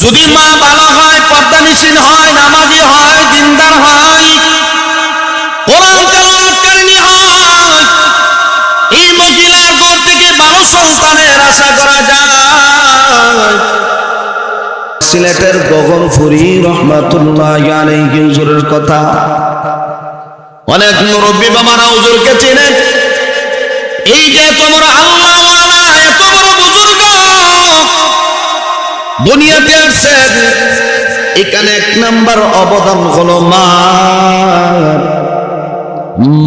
যদি মা ভালো হয় পদ্মানিসীন হয় নামাজি হয় দিনদার হয় কোরআন তেলাওয়াতকারিনী হয় এই মহিলার ঘর থেকে ভালো সন্তানের আশা করা যায়। সিলেটের গগনপুরি রহমাতুল্লাহ আলাইহি হুজুরের কথা। অনেক মুরব্বী বাবারা হুজুরকে চেনেন এই যে তোমরা আল্লাহ দুনিয়াতে আসছেন এখানে এক নাম্বার অবদান হলো মা।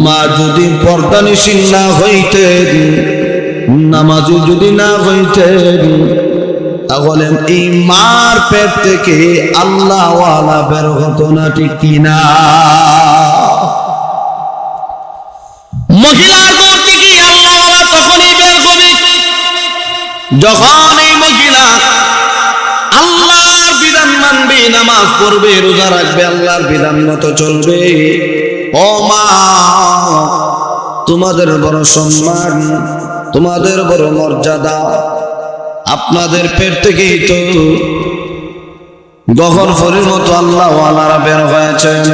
মা যদি পর্দা নিশীন না হইতেন নামাজু যদি না হইতেন তাহলে এই মার পেট থেকে আল্লাহওয়ালা বের হতো না, ঠিক কিনা মহিলার ঘর থেকে আল্লাহ তখনই বের হবে যখন নামাজ পড়বে, রোজা রাখবে, আল্লাহর বিধান মতো চলবে। ও মা, তোমাদের বড় সম্মান, তোমাদের বড় মর্যাদা আপনাদের পেট থেকেই তো গহর ফরির মতো আল্লাহ আল্লাহরা বের হয়েছেন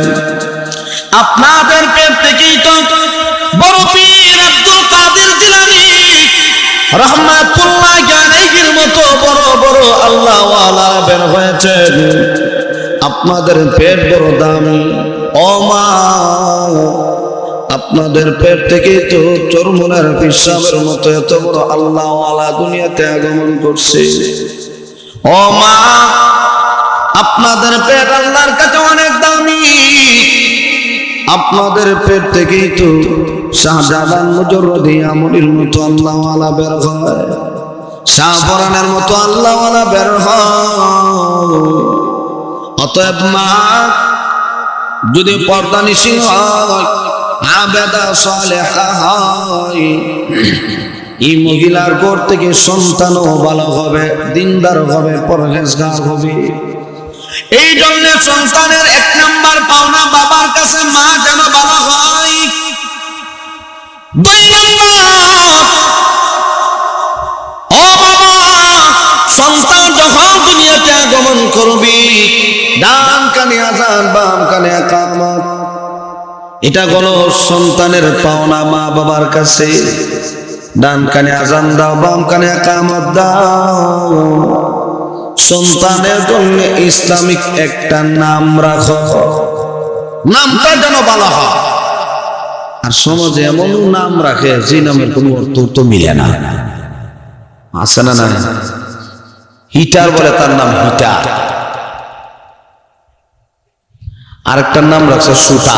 আপনাদের পেট থেকেই তো বড় পীর আব্দুল কাদের জিলানী রহমাতুল্লাহ আলাইহির মতো বড় বড় আল্লাহ আল্লাহ বের হয়েছেন আপনাদের পেট বড় দাম। ও মা, আপনাদের পেট থেকেই তো চরমনের পিসাবের মতো এত বড় আল্লাহ আল্লাহ দুনিয়াতে আগমন করছে। ও মা, আপনাদের পেট আল্লাহর কাছে অনেক দামি। আপনাদের পেট থেকেই তো শাহজাহান মুজরদি আমলির মতো আল্লাহ আলা বের হয়। শাহপরানের মতো আল্লাহ আলা বের হয়। অতএব মা, যদি পর্দা নিশীল হয়, আবেদা সালেহা হয়, এই মহিলার ঘর থেকে সন্তানও ভালো হবে, দিনদার হবে, পরহেজগার হবে। এই জন্য সন্তানের এক নাম্বার পাওনা বাবার কাছে মা যেন ভালো হয়। ও বাবা, সন্তান যখন দুনিয়াতে আগমন করবি ডান কানে আজান, বাম কানে একামত। এটা হলো সন্তানের পাওনা মা বাবার কাছে। ডান কানে আজান দাও, বাম কানে একামত দাও। সন্তানের জন্য ইসলামিক একটা নাম রাখো। নামটা যেন বলা হয়। আর সমাজে এমন নাম রাখে, যে নামের কোনো অর্থ তো মিলে না। আছে না না হিটার বলে তার নাম হিটার। আরেকটার নাম রাখছে সুতা।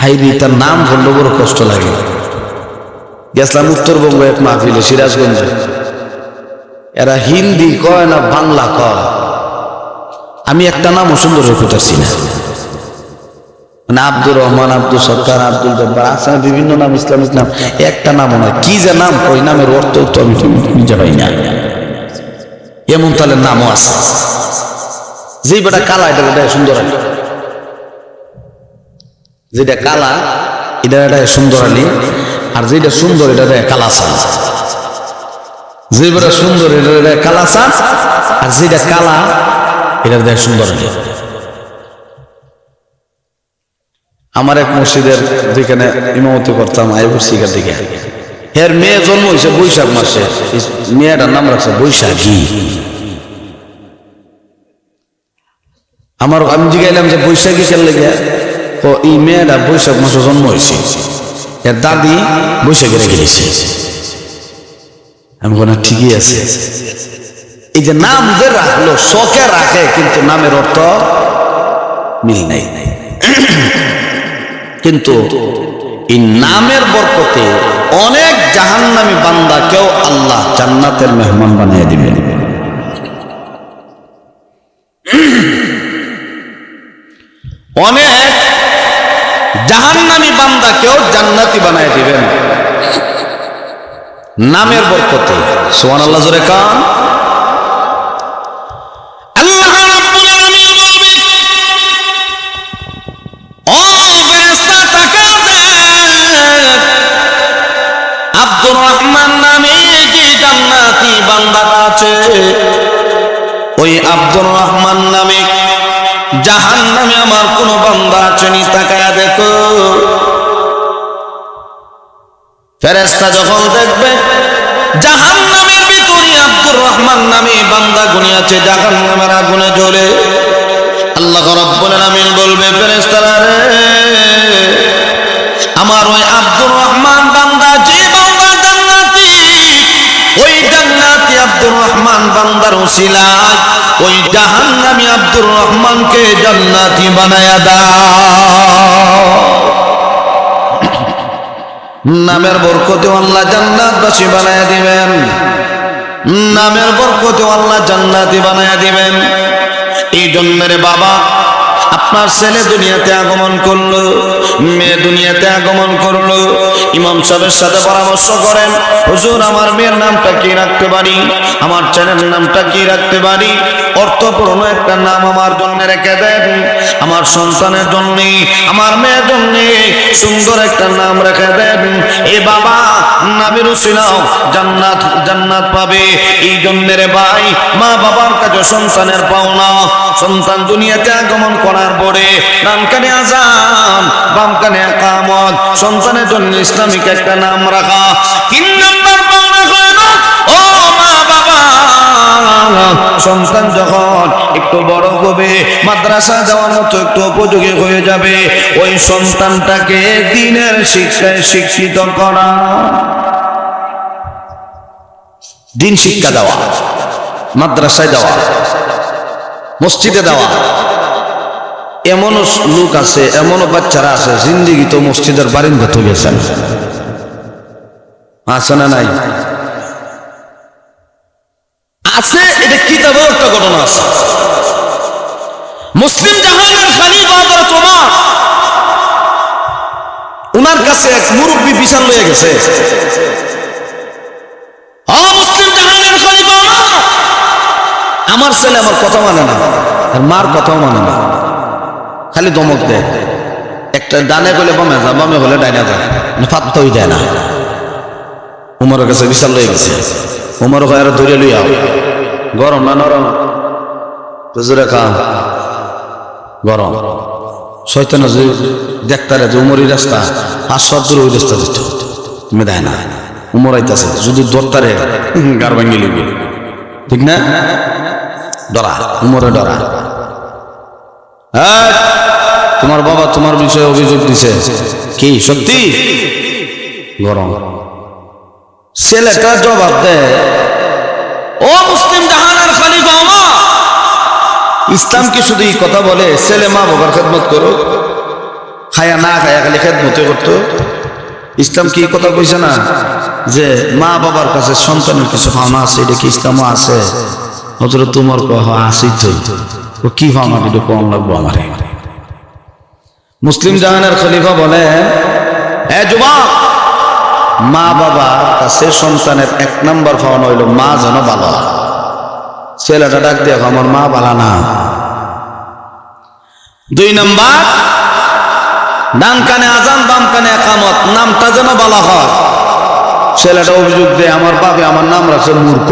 হাইরি তার নাম বললে বড় কষ্ট লাগে। গেছিলাম উত্তরবঙ্গ এক মাহফিলে, সিরাজগঞ্জ। এরা হিন্দি কয় না বাংলা কয়? আমি একটা নামও সুন্দর রেখেছি না। মানে আব্দুর রহমান আব্দুল সরকার, আব্দুল জব্বার আছে বিভিন্ন নাম ইসলাম ইসলাম একটা নামও নয় কি যে নাম ওই নামের অর্থ তো আমি পাই না। এমন তাহলে নামও আছে। যে বেটা কালা, এটা বেটা সুন্দর যেটা কালা, এটা এটা সুন্দর আর যেটা সুন্দর, এটা কালা সান। যে বেটা সুন্দর, এটা কালা সান। আর যেটা কালা, এটা দেয় সুন্দর আমার এক মসজিদের যেখানে ইমামতি করতাম আইবুর শিকার দিকে। এর মেয়ে জন্ম হয়েছে বৈশাখ মাসে। মেয়েটার নাম রাখছে বৈশাখী। আমার আমি জিগাইলাম যে বৈশাখী কেন লেগে ও এই মেয়েটা বৈশাখ মাসে জন্ম হয়েছে। এর দাদি বৈশাখী রেখে দিয়েছে আমি বললাম, ঠিকই আছে। এই যে নাম যে রাখল, শখে রাখে, কিন্তু নামের অর্থ মিল নাই। কিন্তু এই নামের বরকতে অনেক জাহান্নামী বান্দাকেও আল্লাহ জান্নাতের মেহমান বানিয়ে দিবেন। অনেক জাহান্নামী বান্দাকেও জান্নাতি বানায় দিবেন। নামের বরকতে। সোহান আল্লাহ জোরে কান নামে আছে। ওই আব্দুর রহমান নামে জাহান নামে আমার কোন বান্দা আছেনি তাকায়া দেখো। ফেরেস্তা যখন দেখবে জাহান নামের ভিতরে আব্দুর রহমান নামে বান্দা গুনি আছে জাহান নামের আগুনে জ্বলে। আল্লাহ রব্বুল আলামিন বলবে, ফেরেশতারা রে, আমার ওই আব্দুর রহমান বান্দা, যে বান্দা জান্নাতি, ওই জান্নাতি আব্দুর রহমান বান্দার উসিলায় ওই জাহান্নামী আব্দুর রহমানকে জান্নাতি বানায়া দাও। নামের বরকতে আল্লাহ জান্নাতবাসী বানায়া দিবেন। নামের বরকতে আল্লাহ জান্নাতি বানায়া দিবেন। এই জন্মের বাবা আপনার ছেলে দুনিয়াতে আগমন করল, মেয়ে দুনিয়াতে আগমন করল। ইমাম সাহেবের সাথে পরামর্শ করেন, হুজুর, আমার মেয়ের নামটা কি রাখতে পারি? আমার ছেলের নামটা কি রাখতে পারি? অর্থপূর্ণ একটা নাম আমার জন্য রেখে দেন। আমার সন্তানের জন্য, আমার মেয়ের জন্য সুন্দর একটা নাম রেখে দেন। এ বাবা, নাবির উসিলাও জান্নাত জান্নাত পাবে। এই জন্য রে ভাই মা বাবার কাছে সন্তানের পাওনা। সন্তান দুনিয়াতে আগমন করার পরে ডান কানে আজান বাম কানে কামত সন্তানের জন্য ইসলামিক একটা নাম রাখা। তিন নম্বর সন্তান যখন একটু বড় হবে, মাদ্রাসা যাওয়ার মতো একটু উপযোগী হয়ে যাবে। ওই সন্তানটাকে দিনের শিক্ষায় শিক্ষিত করা। দিন শিক্ষা দেওয়া, মাদ্রাসায় দেওয়া, মসজিদে দেওয়া। এমনও লোক আছে, এমনও বাচ্চারা আছে, জিন্দিগি তো মসজিদের বারিন্দা তো গেছেন আছে না নাই? আছে, এটা কিতাবে একটা ঘটনা আছে। ওমর উনার কাছে এক মুরব্বী বিশাল লয়ে গেছে। আমার ছেলে আমার কথা মানে না, আর মার কথাও মানে না। খালি দমক দেয় একটা ডানে গেলে বামে যা, বামে হলে ডাইনা যায় ফাত্তাই দেয় না। উমরের কাছে বিশাল লয়ে গেছে। উমর আর ধরে লইয়া গরম না নরম? হুজুরে খা গরম। শয়তান যে দেখতারে যে উমরি রাস্তা পাঁচ সাত দূরে ওই রাস্তা দিত। তুমি দেয় না। উমর আইতাছে, যদি দরতারে গার ভাঙ্গি লিবি ঠিক না? ডরা, উমরে ডরা। হ্যাঁ? তোমার বাবা তোমার বিষয়ে অভিযোগ দিছে। কি, সত্যি? গরম। ছেলেটা জবাব দেয় ও মুসলিম জাহানের খলিফা ওমর ইসলাম কি শুধু কথা বলে, ছেলে মা বাবার খেদমত করো? খায়া না খায়া খালি খেদমতে করতো? ইসলাম কি কথা কইছে না? যে মা বাবার কাছে সন্তানের কিছু ভাবনা আছে, এটা কি ইসলামও আছে? অথচ তোমার কহ আসি ও কি ভাবনা এটা কম লাগবো আমারে? মুসলিম জাহানের খলিফা বলে, এ যুবক, মা বাবা কাছে সন্তানের এক নাম্বার পাওয়ানো হইল, মা যেন হয়। ছেলেটা ডাক দেখো আমার মা ভালো না। দুই নাম্বার, ডান কানে আজান, বাম কানে একামত, নামটা যেন বলা হয়। ছেলেটা অভিযোগ দেয়, আমার বাপে আমার নাম রাখছে মূর্খ।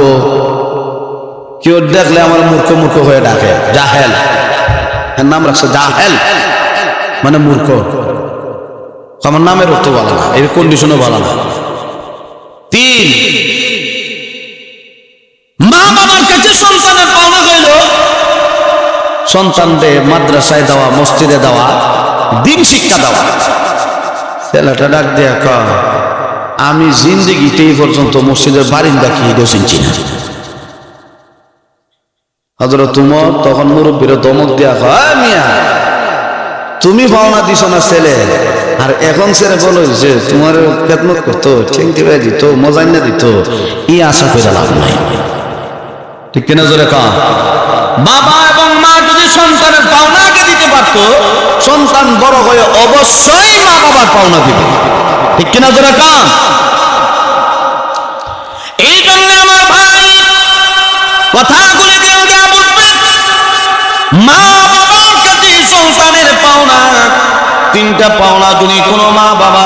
কেউ দেখলে আমার মূর্খ মূর্খ হয়ে ডাকে, জাহেল। নাম রাখছে জাহেল। মানে মূর্খ। আমার নামের অর্থ বলা না, এর কন্ডিশনও বলা না। তিন, মা বাবার কাছে সন্তানের পাওনা হইল। সন্তানদের মাদ্রাসায় দেওয়া, মসজিদে দেওয়া, দিন শিক্ষা দেওয়া। ছেলেটা ডাক আমি জিন্দিগিতে পর্যন্ত মসজিদের বারিন্দা কি চিনছি না। তুমর তখন মুরব্বীরা দমক দেয়া কয় "আয় মিয়া তুমি পাওনা দিছ না ছেলে। আর এখন ছেলে বলো যে, তোমার খেদমত করতো চিংটি ভাই দিত মজাইনা দিত ই আশা করে লাভ নাই। ঠিক কিনা জোরে কা বাবা এবং মা যদি সন্তানের পাওনা আগে দিতে পারতো, সন্তান বড় হয়ে অবশ্যই মা বাবার পাওনা দিবে। ঠিক কিনা জোরে কা এই জন্য আমার ভাই কথাগুলি দিল দেয়া বুঝবেন মা কাছে সন্তানের পাওনা, তিনটা পাওনা যদি কোনো মা বাবা,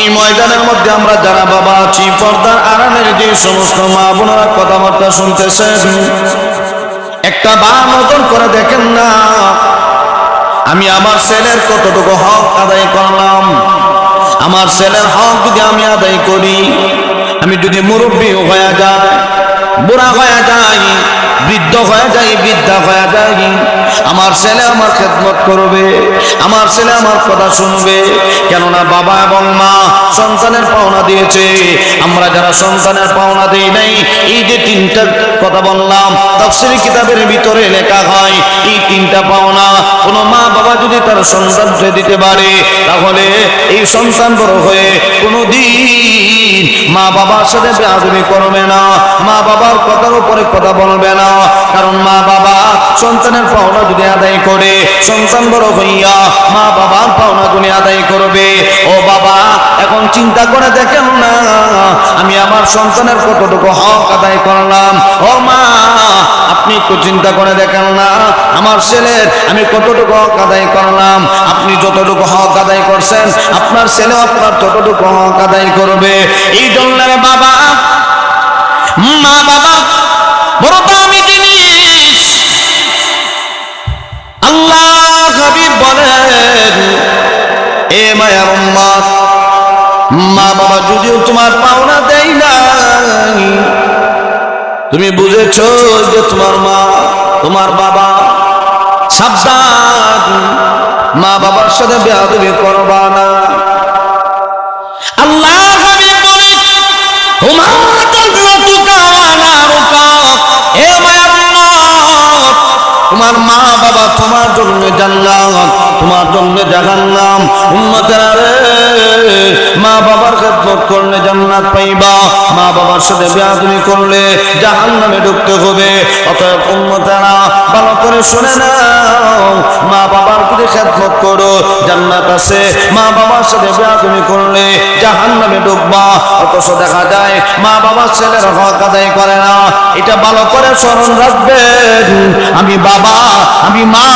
এই ময়দানের মধ্যে আমরা যারা বাবা আছি, পর্দার আড়ালের যে সমস্ত মা বোনেরা কথাবার্তা শুনতেছেন, একটা বা নজর করে দেখেন না, আমি আমার ছেলের কতটুকু হক আদায় করলাম, আমার ছেলের হক যদি আমি আদায় করি, আমি যদি মুরব্বী হয়ে যাই, বুড়া হয়ে যাই বৃদ্ধ হয়ে যাই, বৃদ্ধা হয়ে যাই। আমার ছেলে আমার খেদমত করবে, আমার ছেলে আমার কথা শুনবে। কেননা বাবা এবং মা সন্তানের পাওনা দিয়েছে। আমরা যারা সন্তানের পাওনা দেই নাই, এই যে তিনটা কথা বললাম, তাফসিরি কিতাবের ভিতরে লেখা হয়, এই তিনটা পাওনা, কোনো মা বাবা যদি তার সন্তানকে দিতে পারে, তাহলে এই সন্তান বড় হয়ে কোনো দিন মা বাবার সাথে বেআদবি করবে না, মা বাবার কথার উপরে কথা বলবে না। কারণ মা বাবা সন্তানের পাওনা যদি আদায় করে, সন্তান বড় হইয়া মা বাবার পাওনা গুলি আদায় করবে, ও বাবা, এখন চিন্তা করে দেখেন না, আমি আমার সন্তানের কতটুকু হক আদায় করলাম। ও মা, আপনি একটু চিন্তা করে দেখেন না, আমার ছেলের আমি কতটুকু হক আদায় করলাম। আপনি যতটুকু হক আদায় করছেন, আপনার ছেলে আপনার ততটুকু হক আদায় করবে। এই জন্য বাবা, মা বাবা তোমার পাওনা দেয় না তুমি বুঝেছ যে তোমার মা, তোমার বাবা সাবধান। মা বাবার সাথে বেয়াদবি করবা না। আল্লাহ তোমার মা বাবা তোমার জন্য জান্নাত, তোমার জন্য জাহান্নাম। উম্মতেরা রে মা বাবার খেদমত করলে জান্নাত পাইবা। মা বাবার সাথে বেয়াদবি করলে জাহান্নামে ঢুকতে হবে। অতএব উম্মতেরা ভালো করে শুনে নাও। মা বাবার যদি খেদমত করো, জান্নাত আছে। মা বাবার সাথে বেয়াদবি করলে জাহান্নামে ঢুকবা। অথচ দেখা যায় মা বাবার ছেলের হক আদায় করে না। এটা ভালো করে স্মরণ রাখবেন। আমি বাবা, আমি মা,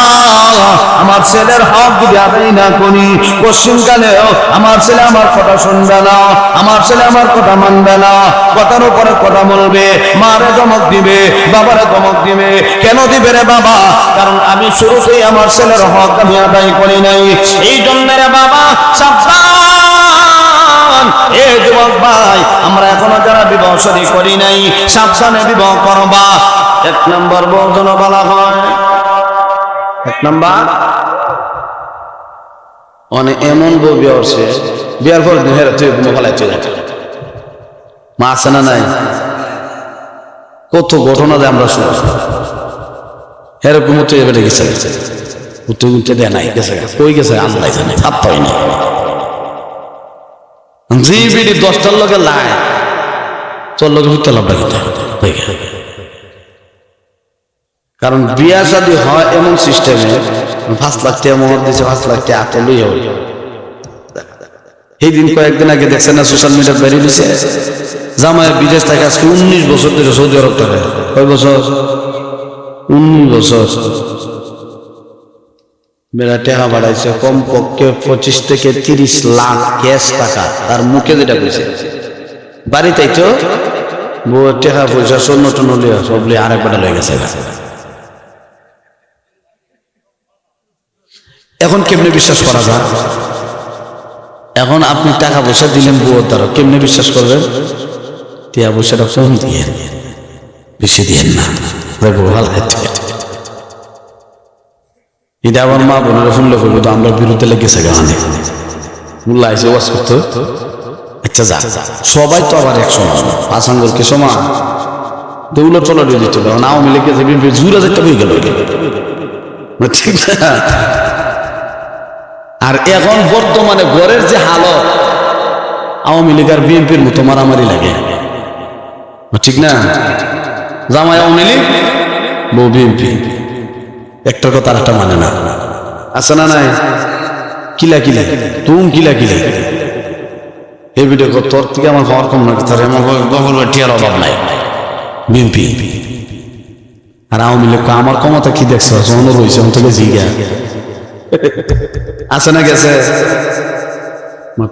আমার ছেলের হক যদি আদায় না করি, পশ্চিমকালেও আমার ছেলে আমার কথা শুনবে না। আমার ছেলে আমার কথা মানবে না, কথার উপরে কথা বলবে, মারে ধমক দিবে, বাবারে ধমক দিবে। কেন দিবে রে বাবা? কারণ আমি শুরুতেই আমার ছেলের হক আমি আদায় করি নাই। এই জন্য রে বাবা, সাবধান। এ যুবক ভাই, আমরা এখনও যারা বিবাহ শাদী করি নাই, সাবধানে বিবাহ করবা। এক নম্বর বর্জন বলা হয়। এক নম্বর। অনেক এমন বউ বিয়ে হচ্ছে বিয়ার পর দিন হেরে তুই মোবাইল চলে যায় মা আছে না নাই? কত ঘটনা যে আমরা শুনি। এরকম তো এবারে গেছে। গেছে উঠতে উঠতে দেয় নাই, গেছে। কই গেছে? আল্লাহ জানে ভাব পাই না জি বিডি দশটার লগে লাই। তোর লগে হইতে লাভ কারণ বিয়া শাদী হয় এমন সিস্টেমে পাঁচ লাখ টাকা দিছে, পাঁচ লাখ টাকা আত লই হবে এই দিন কয়েকদিন আগে দেখছেন না সোশ্যাল মিডিয়া বেরিয়ে দিছে? জামাই বিদেশ থেকে আজকে উনিশ বছর ধরে সৌদি আরব থাকে কয় বছর? উনিশ বছর। মেয়েরা টাকা বাড়াইছে কম পক্ষে পঁচিশ থেকে তিরিশ লাখ ক্যাশ টাকা তার মুখে যেটা কইছে। বাড়িতেই তো টাকা পয়সা, স্বর্ণ টন্য লিয়া সব লিয়ে আরেক বেটা লয়ে গেছে এখন কেমনে বিশ্বাস করা যায়? এখন আপনি টাকা পয়সা দিলেন বউয়ের দ্বারা কেমনে বিশ্বাস করবেন? টিয়া পয়সাটা কম দিয়ে বেশি দিয়েন না। ভালো আমার মা বোনেরা শুনলে করব তো আমরা বিরুদ্ধে লেগেছে গানে মোল্লা এসে ওয়াজ করতো। আচ্ছা যা। সবাই তো আবার এক সমান। পাঁচ আঙ্গুলকে সমান? দৌলত চলা দিয়ে দিতে পারো না আওয়ামী লীগকে বিএনপি জুরা যেটা হয়ে গেল। ঠিক না? আর এখন বর্তমানে ঘরের যে হালত, আওয়ামী লীগ আর বিএনপির মতো মারামারি লাগে। ঠিক না? জামাই আওয়ামী লীগ, বউ বিএনপি। একটার কথা একটা মানে না। আছে না নাই? কিলা কিলা, তুম কিলা কিলা। এই ভিডিও তোর থেকে আমার হওয়ার কম না, তার আমার গগল টিয়ার অভাব নাই। বিএনপি। আর আওয়ামী লীগ আমার ক্ষমতা কি দেখছ? জন্য রয়েছে আমি তোকে জিগা। আছে না গেছে?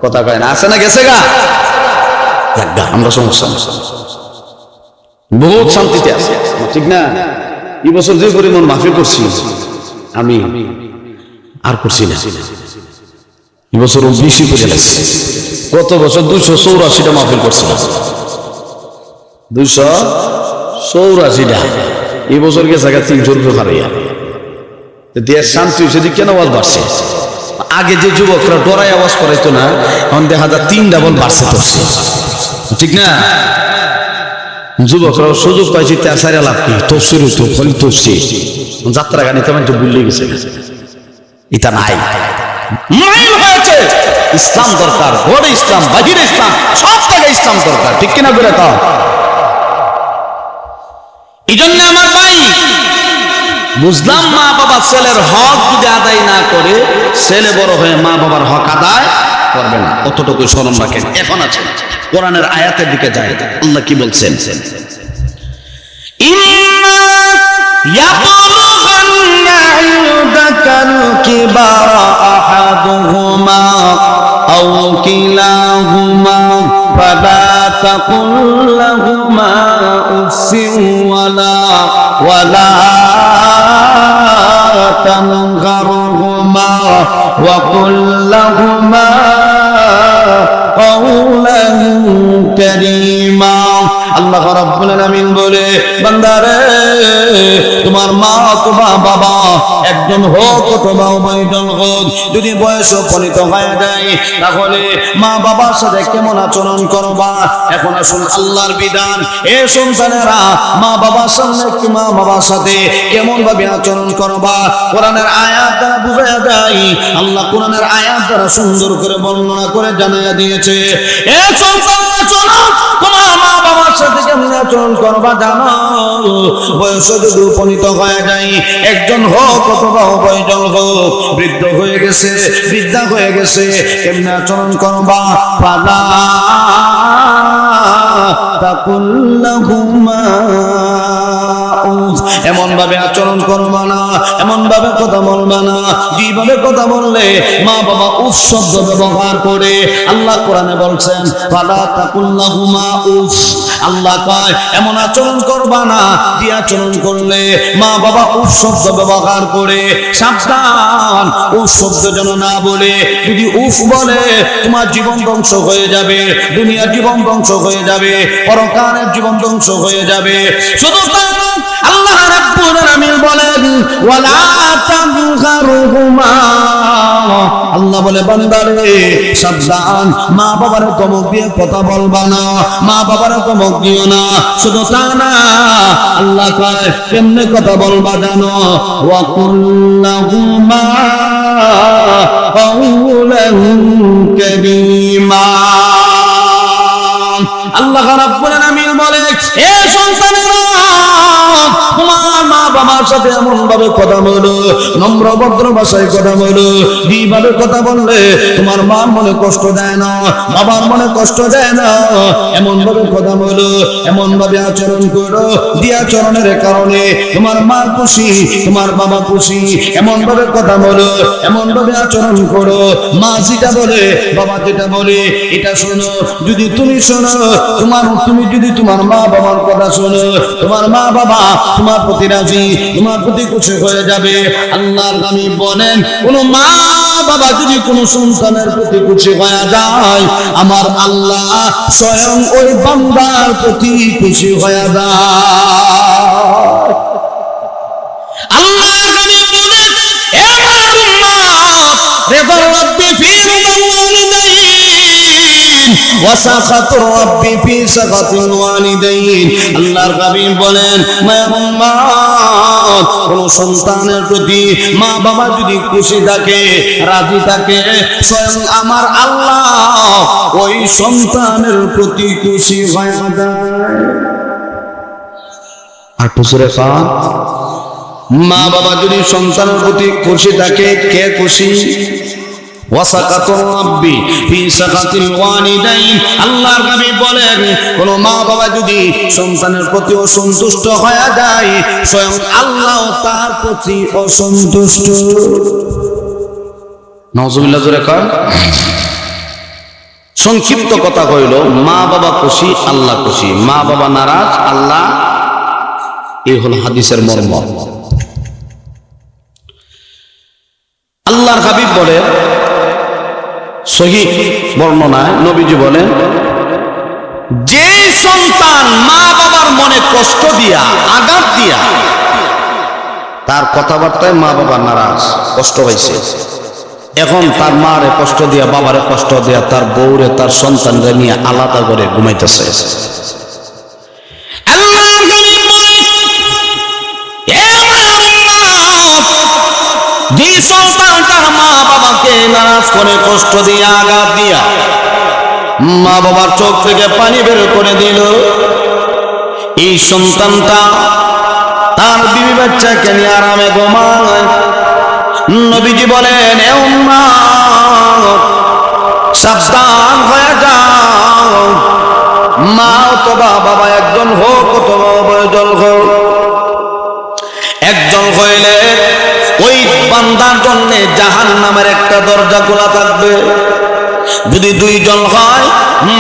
কথা কয় না, আছে না গেছে গা? আমরা সমস্যা বহুত শান্তিতে আছে। ঠিক না? এই বছর যে পরিমাণ মাফি করছি, আমি আর করছি না। এই বছর বেশি করে লাগছে। গত বছর দুইশো চৌরাশিটা মাফিল করছিলাম দুইশো চৌরাশিটা। এই বছর গেছে তিনশো রুপে হারাইয়া। দেশ শান্তি হয়েছে কেন আওয়াজ বাড়ছে। আগে যে যুবকরা ডরাই আওয়াজ করাইতো না, এখন দেখা যায় তিন ডাবল বাড়ছে তো। ঠিক না? যুবকরা সুযোগ পাইছি তেসারে লাভ কি? তফসির হইতো খালি তফসির যাত্রা গানি তেমন তো ভুলে গেছে। এটা নাই। মাইল হয়েছে। ইসলাম দরকার, ঘরে ইসলাম, বাহিরে ইসলাম, সব জায়গায় ইসলাম দরকার। ঠিক কিনা করে তাও এই জন্য আমার বুঝলাম মা বাবা ছেলের হক যদি আদায় না করে ছেলে বড় হয়ে মা বাবার হক আদায় করবে না অতটুকু স্মরণ রাখেন এখন আছে কোরআনের আয়াতের দিকে যায় আল্লাহ কি বলছেন إما يبلغن عندك الكبر أحدهما أو كلاهما فلا تقل لهما أف ولا ولا وقل لهما قولا كريما الله رب العالمين بولي بندر তোমার মা অথবা বাবা একজন হোক অথবা উভয়জন হোক, যদি বয়স উপনীত হয়ে যায়, তাহলে মা বাবার সাথে কেমন আচরণ করবা? এখন আসুন আল্লাহর বিধান। এ সন্তানেরা মা বাবার সামনে কি মা বাবার সাথে কেমন ভাবে আচরণ করবা? কোরআনের আয়াত দ্বারা বুঝাইয়া যায়, আল্লাহ কোরআনের আয়াত দ্বারা সুন্দর করে বর্ণনা করে জানাইয়া দিয়েছে। এ সন্তানেরা চলো তোমার কেমন আচরণ করবা জানো? বয়স যদি উপনীত হয়ে যায়, একজন হোক অথবা উপায়জন হোক, বৃদ্ধ হয়ে গেছে, বৃদ্ধা হয়ে গেছে, কেমন আচরণ করবা? পালা তাকুল্লাহুমা এমন ভাবে আচরণ করবা না এমন ভাবে কথা বলবা না। যেভাবে কথা বললে মা বাবা শব্দ ব্যবহার করে। আল্লাহ কোরআনে বলছেন আল্লাহ কয়, এমন আচরণ করবা না, যে আচরণ করলে মা বাবা উফ ব্যবহার করে। সাবধান উফ যেন না বলে। যদি উফ বলে, তোমার জীবন ধ্বংস হয়ে যাবে, দুনিয়ার জীবন ধ্বংস হয়ে যাবে, পরকালের জীবন ধ্বংস হয়ে যাবে। শুধু ওয়ালা তানহারুহুমা আল্লাহ বলে বান্দারে সাবধান মা বাবার কমক দিয়ে কথা বলবা না মা বাবার কমক দিও না শুধু তা না আল্লাহ কয় কেমনে কথা বলবা জানো ওয়া কুল্লাহুমা قولا كريما আল্লাহ রাব্বুল আলামিন বলে এ সন্তানেরা বাবার সাথে এমন ভাবে কথা বলো, নম্র, ভদ্র ভাষায় কথা বলো। কীভাবে কথা বললে তোমার মা মনে কষ্ট দেয় না বাবার মনে কষ্ট দেয় না। এমন ভাবে কথা বলো এমন ভাবে আচরণ করো, দিয়ে আচরণের কারণে তোমার মা খুশি, তোমার বাবা খুশি। এমন ভাবে কথা বলো এমন ভাবে আচরণ করো। মা যেটা বলে, বাবা যেটা বলে, এটা শোনো। যদি তুমি শোনো, তোমার, তুমি যদি তোমার মা বাবার কথা শোনো, তোমার মা বাবা তোমার প্রতি রাজি। তোমার প্রতি খুশি হয়ে যাবে। আল্লাহর আমি বলেন, কোন মা বাবা যদি কোন সন্তানের প্রতি খুশি হয়ে যায়, আমার আল্লাহ স্বয়ং ওই বান্দার প্রতি খুশি হয়ে যায়। আল্লাহ নবী বলেন হে আমার উম্মত ওয়া সাখাতু রব্বি ফি সাখাতিল ওয়ালিদাইন। আল্লাহর বলেন কোন সন্তানের প্রতি মা বাবা যদি খুশি থাকে রাজি থাকে স্বয়ং আমার আল্লাহ ওই সন্তানের প্রতি খুশি হয়ে আর খান মা বাবা যদি সন্তানের প্রতি খুশি থাকে কে খুশি? আল্লাহর নবী বলেন মা বাবা যদি সন্তানের প্রতি অসন্তুষ্ট হয়ে যায়, স্বয়ং আল্লাহ তার প্রতি অসন্তুষ্ট। সংক্ষিপ্ত কথা কইল মা বাবা খুশি, আল্লাহ খুশি। মা বাবা নারাজ, আল্লাহ এই হল হাদিসের মর্ম। আল্লাহর হাবিব বলে সহি বর্ণনায় নবীজি বলেন, যে সন্তান মা বাবার মনে কষ্ট দিয়া, আঘাত দিয়া, তার কথাবার্তায় মা বাবা নারাজ, কষ্ট হয়েছে এখন তার মারে কষ্ট দিয়া, বাবারে কষ্ট দিয়া, তার বউরে, তার সন্তানরে নিয়ে আলাদা করে ঘুমাইতেছে। আল্লাহর যে সন্তান তার মা বাবাকে নারাজ করে কষ্ট দিয়া মা বাবার চোখ থেকে পানি করে সন্তানটা তার বাচ্চাকে আরামে নবীজি বলেন সাবধান হয়ে যাও। মা অথবা বাবা একজন হোক অথবা একজন হইলে ওই বান্দার জন্য জাহান নামের একটা দরজা খোলা থাকবে। যদি দুইজন হয়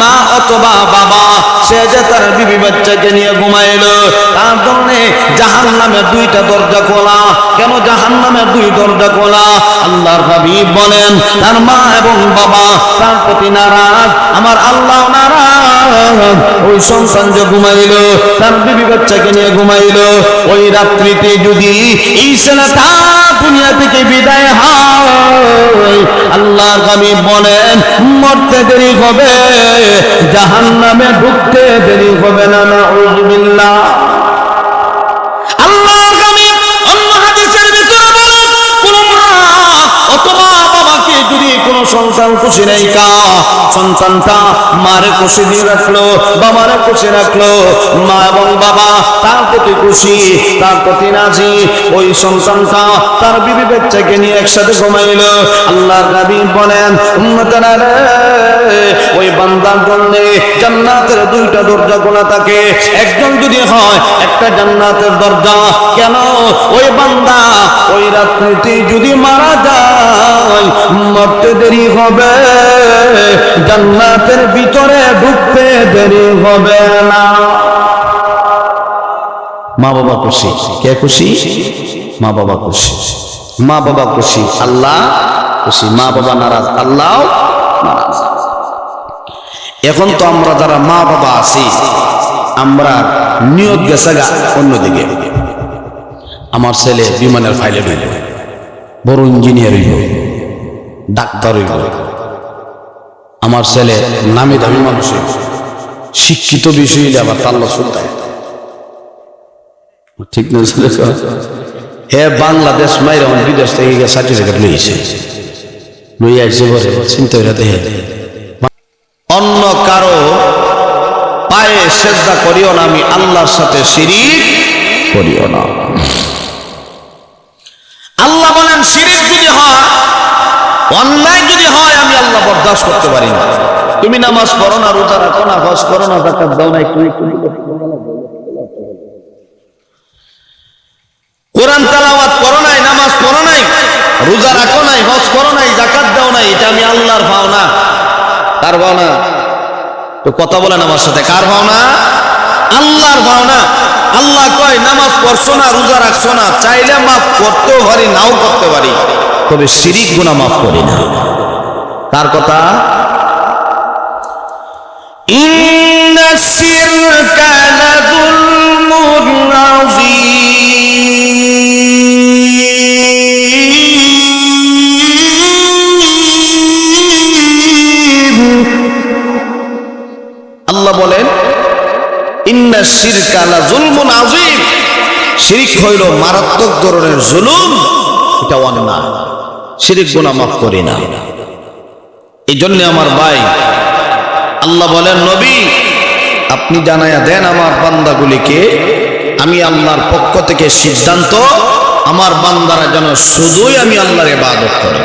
মা অথবা বাবা, সে যে তার বিবি বাচ্চাকে নিয়ে ঘুমাইল, তার জন্য জাহান নামে দুইটা দরজা খোলা। কেন জাহান নামে দুই দরজা খোলা? আল্লাহর হাবিব বলেন, তার মা এবং বাবা, তার প্রতি নারাজ, আমার আল্লাহ নারাজ। ওই সন্তান যে ঘুমাইল, তার বিবি বাচ্চাকে নিয়ে ঘুমাইল। ওই রাত্রিতে যদি এই দুনিয়া থেকে বিদায় হয়, আল্লাহর হাবিব বলেন, মরতে দেরি হবে। জাহান নামে ঢুকতে দেরি হবে না না সন্তান খুশি নেই কা? সন্তানটা মারে খুশি দিয়ে রাখল, বাবারে খুশি রাখল। মা এবং বাবা, তার প্রতি খুশি, তার প্রতি রাজি। ওই সন্তানটা তার বিবি বাচ্চাকে নিয়ে একসাথে ঘুমাইলো। আল্লাহর নবী বলেন, উম্মতেরা ওই বান্দার জন্য জান্নাতের দুইটা দরজা খোলা থাকে। একজন যদি হয়, একটা জান্নাতের দরজা। কেন? ওই বান্দা ওই রাত্রিতে যদি মারা যায়, মরতে দেরি হবে, জান্নাতের ভিতরে ঢুকতে দেরি হবে না। মা বাবা খুশি? কে খুশি? মা বাবা খুশি। মা বাবা খুশি, আল্লাহ খুশি। মা বাবা নারাজ, আল্লাহ এখন তো আমরা যারা মা বাবা আছি, আমরা নিয়ত গেছে গা অন্যদিকে। আমার ছেলে বিমানের ফাইলে ফেলে বড় ইঞ্জিনিয়ার হইব। ডাক্তার হইব। আমার ছেলে নামি দামি মানুষ শিক্ষিত বিষয় হইলে আবার তাল্লা সুলতান ঠিক না ছেলে? হে বাংলাদেশ মাইরা বিদেশ থেকে গিয়ে সার্টিফিকেট লইছে। লই আসছে বলে চিন্তা হইরা দেখে। অন্য কারও পায়ে সেজদা করিও না, আমি আল্লাহর সাথে শিরিক করিও না আল্লাহ বলেন শিরিক যদি হয় অন্যায় যদি হয় আমি আল্লাহ বরদাস্ত করতে পারি না তুমি নামাজ পড়ো না রোজা রাখো না হজ করো না জাকাত দাও না একটু একটু কোরআন তেলাওয়াত করো নাই নামাজ পড়ো নাই রোজা রাখো নাই হজ করো নাই জাকাত দাও নাই এটা আমি আল্লাহর ভাওনা কার ভাওনা তো কথা বলেন আমার সাথে কার ভাওনা আল্লাহর ভাওনা আল্লাহ কয় নামাজ পড়ছো না রোজা রাখছো না চাইলে মাফ করতেও পারি নাও করতে পারি তবে শিরিক গুণা মাফ করি না। তার কথা? আল্লাহ বলেন ইন্না শিরকালা জুলমুন আজিম শিরিক হইল মারাত্মক ধরনের জুলুম এটা অন্যায়। শিরিক গুনাহ মাফ করি না। এই জন্য আমার ভাই, আল্লাহ বলেন, নবী, আপনি জানাইয়া দেন আমার বান্দাগুলিকে, আমি আল্লাহর পক্ষ থেকে সিদ্ধান্ত, আমার বান্দারা যেন শুধুই আমি আল্লাহর ইবাদত করে।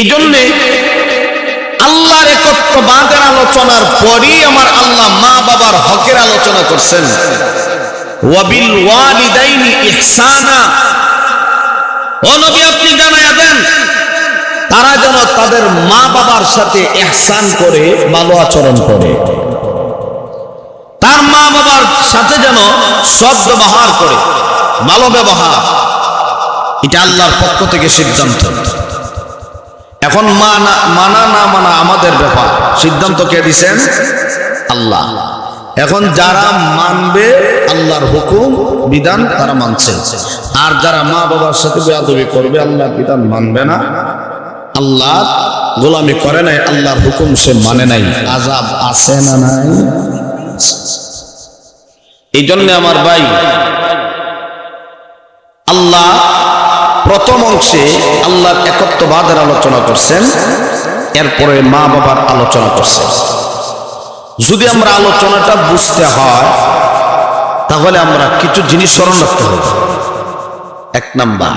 এই জন্যে আল্লাহর একত্ববাদের আলোচনার পরই আমার আল্লাহ মা বাবার হকের আলোচনা করছেন। ওয়াবিল ওয়ালিদাইনি ইহসানা ও নবী আপনি জানাইয়া দেন, তারা যেন তাদের মা বাবার সাথে এহসান করে, ভালো আচরণ করে। তার মা বাবার সাথে যেন সৎ ব্যবহার করে, ভালো ব্যবহার। এটা আল্লাহর পক্ষ থেকে সিদ্ধান্ত। এখন মা না মানা না মানা আমাদের ব্যাপার। সিদ্ধান্ত কে দিছেন? আল্লাহ। এখন যারা মানবে আল্লাহর হুকুম, বিধান তারা মানছে। আর যারা মা বাবার সাথে বেয়াদবি করবে, আল্লাহর বিধান মানবে না। আল্লাহ গোলামি করে নাই, আল্লাহর হুকুম সে মানে নাই। আজাব আছে না নাই? এই জন্য আমার ভাই, আল্লাহ প্রথম অংশে আল্লাহর একত্ববাদের আলোচনা করছেন, এরপরে মা বাবার আলোচনা করছেন। যদি আমরা আলোচনাটা বুঝতে হয়, তাহলে আমরা কিছু জিনিস স্মরণ রাখতে হবে। এক নাম্বার,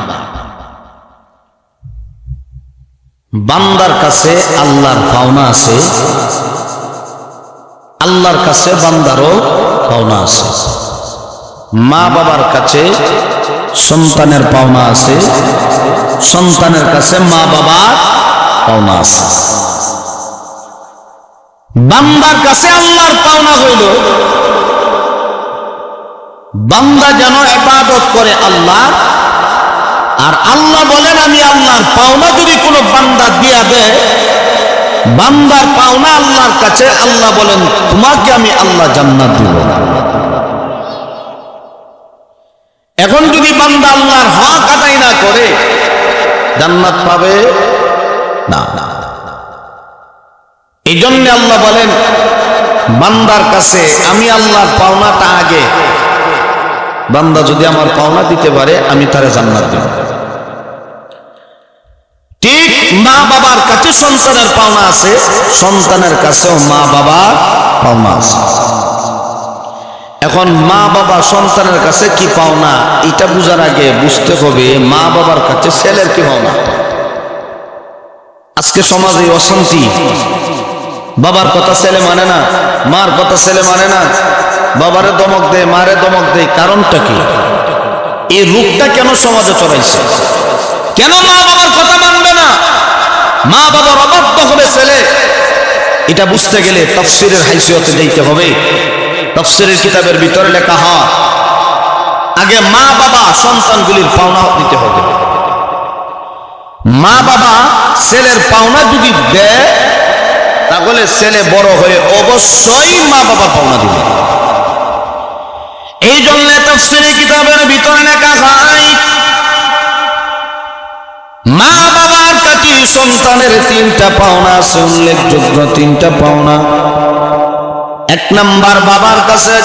বান্দার কাছে আল্লাহর পাওনা আছে, আল্লাহর কাছে বান্দারও পাওনা আছে। মা বাবার কাছে সন্তানের পাওনা আছে, সন্তানের কাছে মা বাবার পাওনা আছে। বান্দার কাছে আল্লাহর পাওনা হইল, বান্দা যেন ইবাদত করে আল্লাহ, আর আল্লাহ বলেন, আমি আল্লাহর পাওনা যদি কোনো বান্দা দিয়া দেয়, বান্দার পাওনা আল্লাহর কাছে, আল্লাহ বলেন, তোমাকে আমি আল্লাহ জান্নাত দিব এখন যদি বান্দা আল্লাহর হক আদায় না করে, জান্নাত পাবে না। এই জন্য আল্লাহ বলেন, বান্দার কাছে আমি আল্লাহর পাওনাটা আগে। বান্দা যদি আমার পাওনা দিতে পারে, আমি তারে জান্নাত দেব। ঠিক মা বাবার কাছে সন্তানের পাওনা আছে, সন্তানের কাছেও মা বাবার পাওনা আছে। এখন মা বাবা সন্তানের কাছে কি পাওনা, এটা বুঝার আগে বুঝতে হবে, মা বাবার কাছে ছেলের কি পাওনা? আজকে সমাজে অশান্তি। বাবার কথা ছেলে মানে না, মার কথা ছেলে মানে না। বাবারে দমক দেয় মারে দমক দেয় কারণটা কি? এই রূপটা কেন সমাজে চড়াইছে? কেন মা বাবার কথা মানবে না? মা বাবার অবাধ্য হবে ছেলে। এটা বুঝতে গেলে তফসিরের হাইসিয়তে যাইতে হবে। তফসিরের কিতাবের ভিতরে লেখা হয়, আগে মা বাবা সন্তানগুলির পাওনা দিতে হবে। মা বাবা ছেলের পাওনা যদি দেয় তাহলে ছেলে বড় হয়ে অবশ্যই মা বাবা পাওনা দিবে। এই জন্য তফসিরে কিতাবের ভিতরে লেখা হয়। মা বাবার কাছে সন্তানের তিনটা পাওনা আছে উল্লেখযোগ্য তিনটা পাওনা। এক নাম্বার বাবার কাছে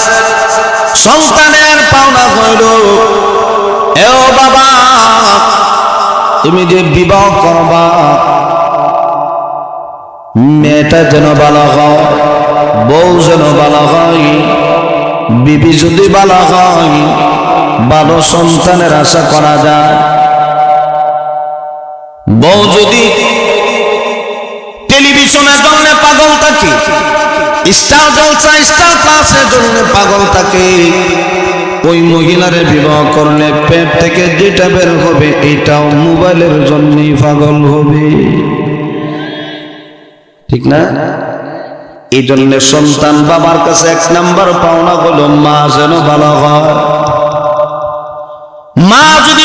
সন্তানের পাওনা হইল, এও বাবা, তুমি যে বিবাহ করবা মেয়েটা যেন ভালো হয় বউ যেন ভালো হয় বিবি যদি ভালো হয় ভালো সন্তানের আশা করা যায়। বউ যদি টেলিভিশনের জন্য পাগল থাকে স্টার জলসা স্টার ক্লাসের জন্য পাগল থাকে, ওই মহিলারে বিবাহ করলে পেট থেকে যেটা বের হবে, এটাও মোবাইলের জন্যই পাগল হবে। ঠিক না? এই জন্য সন্তান বাবার কাছে এক নাম্বার পাওনা হলো মা যেন ভালো হয়। মা যদি